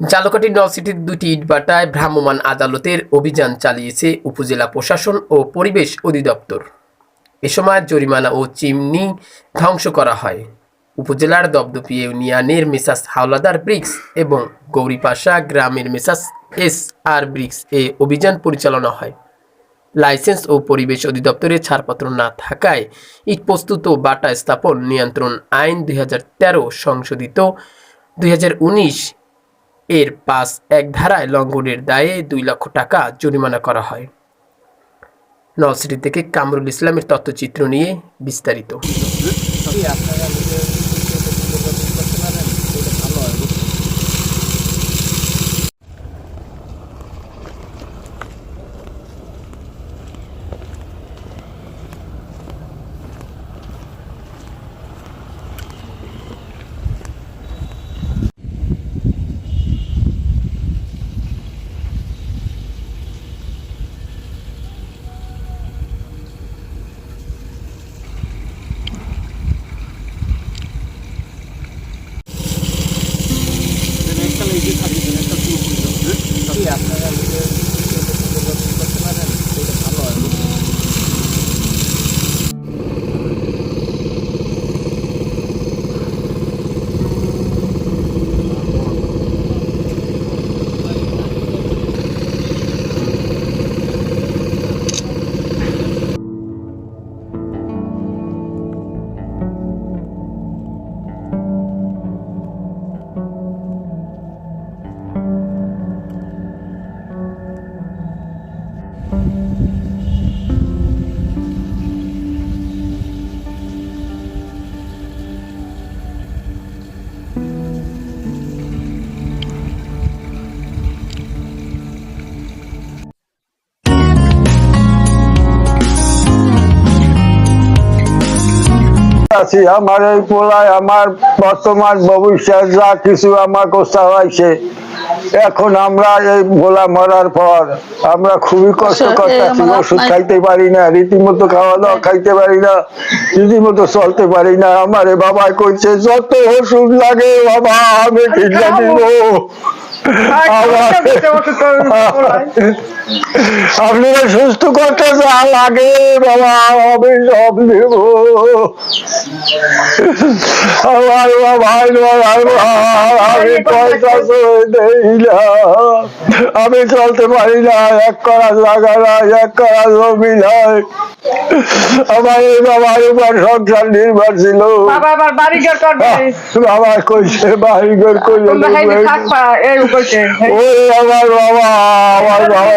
জালকাঠি নলসিটির দুটি ইটভাটায় ভ্রাম্যমাণ আদালতের অভিযান চালিয়েছে উপজেলা প্রশাসন ও পরিবেশ অধিদপ্তর। এ সময় জরিমানা ও চিমনি ধ্বংস করা হয়। উপজেলার দপদপি ইউনিয়নের মেসাস হাওলাদার ব্রিক্স এবং গৌরীপাশা গ্রামের মেসাস এস আর ব্রিক্স এ অভিযান পরিচালনা হয়। লাইসেন্স ও পরিবেশ অধিদপ্তরের ছাড়পত্র না থাকায় ইট প্রস্তুত বাটা স্থাপন নিয়ন্ত্রণ আইন দুই হাজার তেরো সংশোধিত দুই হাজার উনিশ এর পাঁচ এক ধারায় লঙ্ঘনের দায়ে দুই লক্ষ টাকা জরিমানা করা হয়। নলসিটি থেকে কামরুল ইসলামের তথ্যচিত্র নিয়ে বিস্তারিত। আছি আমার এই পোলায় আমার বর্তমান ভবিষ্যৎ যা কিছু আমার কষ্ট হয়েছে। এখন আমরা এই ভোলা মরার পর আমরা খুবই কষ্ট কষ্ট করতেছি ওষুধ খাইতে পারি না রীতিমতো খাওয়া দাওয়া খাইতে পারি না রীতিমতো চলতে পারি না। আমারে বাবা কইছে যত ওষুধ লাগে বাবা আমি ঠিক দিব। আপনারা সুস্থ করতে যা লাগে বাবা আমি সব দেব আমার ভাই আমি পয়সা দেই না। আমি চলতে পারি না এক করা জায়গা নাই এক করা জমি নাই। আমার এই বাবার উপর সংসার নির্ভর ছিল। বাবা কইছে বাড়ি ঘর তোমরা ওই আমার বাবা আমার বাবা।